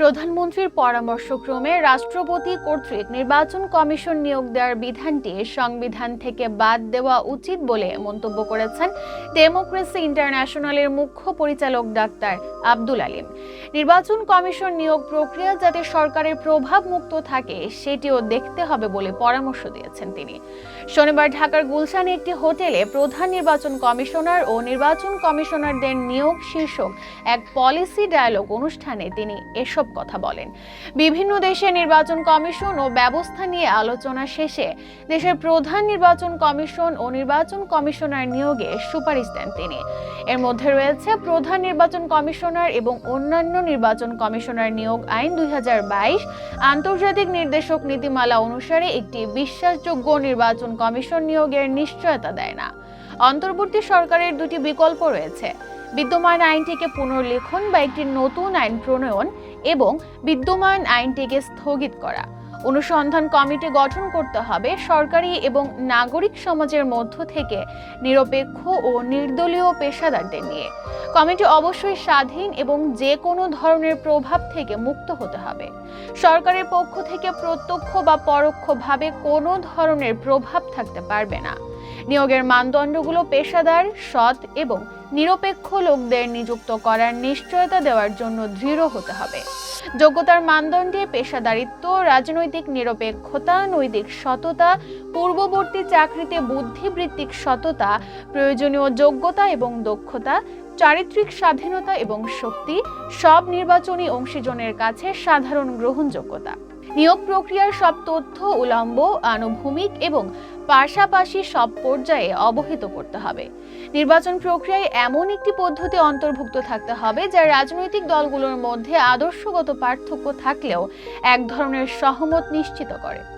প্রধানমন্ত্রীর পরামর্শক্রমে রাষ্ট্রপতি কর্তৃক নির্বাচন কমিশন নিয়োগ দেওয়ার বিধানটি সংবিধান থেকে বাদ দেওয়া উচিত বলে মন্তব্য করেছেন ডেমোক্রেসি ইন্টারন্যাশনালের মুখ্য পরিচালক ডাক্তার আব্দুল আলিম। নির্বাচন কমিশন নিয়োগ প্রক্রিয়া যাতে সরকারের প্রভাব মুক্ত থাকে, সেটিও দেখতে হবে বলে পরামর্শ দিয়েছেন তিনি। শনিবার ঢাকার গুলশানে একটি হোটেলে প্রধান নির্বাচন কমিশনার ও নির্বাচন কমিশনারদের নিয়োগ শীর্ষক এক পলিসি ডায়ালগ অনুষ্ঠানে তিনি এসব কথা বলেন। বিভিন্ন দেশে নির্বাচন কমিশন ও ব্যবস্থা নিয়ে আলোচনা শেষে দেশের প্রধান নির্বাচন কমিশন ও নির্বাচন কমিশনার নিয়োগে সুপারিশ দেন তিনি। এর মধ্যে রয়েছে প্রধান নির্বাচন কমিশনার এবং অন্যান্য নির্বাচন কমিশনার নিয়োগ আইন দুই হাজার বাইশ, আন্তর্জাতিক নির্দেশক নীতিমালা অনুসারে একটি বিশ্বাসযোগ্য নির্বাচন কমিশন নিয়োগের নিশ্চয়তা দেয় না। অন্তর্বর্তী সরকারের দুটি বিকল্প রয়েছে। বিদ্যমান আইনটিকে পুনর্লিখন বা একটি নতুন আইন প্রণয়ন এবং বিদ্যমান আইনটিকে স্থগিত করা। অনুসন্ধান কমিটি গঠন করতে হবে সরকারি এবং নাগরিক সমাজের মধ্য থেকে নিরপেক্ষ ও নির্দলীয় পেশাদারদের নিয়ে। কমিটি অবশ্যই স্বাধীন এবং যে কোনো ধরনের প্রভাব থেকে মুক্ত হতে হবে। সরকারের পক্ষ থেকে প্রত্যক্ষ বা পরোক্ষভাবে কোনো ধরনের প্রভাব থাকতে পারবে না। নিয়োগের মানদণ্ডগুলো পেশাদার, সৎ এবং নিরপেক্ষ লোকদের নিযুক্ত করার নিশ্চয়তা দেওয়ার জন্য দৃঢ় হতে হবে। যোগ্যতার মানদণ্ডে পেশাদারিত্ব, রাজনৈতিক নিরপেক্ষতা, নৈতিক সততা, পূর্ববর্তী চাকরিতে বুদ্ধিবৃত্তিক সততা, প্রয়োজনীয় যোগ্যতা এবং দক্ষতা, চারিত্রিক স্বাধীনতা এবং শক্তি, সব নির্বাচনী অংশীজনের কাছে সাধারণ গ্রহণযোগ্যতা। নিয়োগ প্রক্রিয়ার সব তথ্য উলম্ব আনুভূমিক এবং পাশাপাশি সব পর্যায়ে অবহিত করতে হবে। নির্বাচন প্রক্রিয়ায় এমন একটি পদ্ধতি অন্তর্ভুক্ত থাকতে হবে, যা রাজনৈতিক দলগুলোর মধ্যে আদর্শগত পার্থক্য থাকলেও এক ধরনের সহমত নিশ্চিত করে।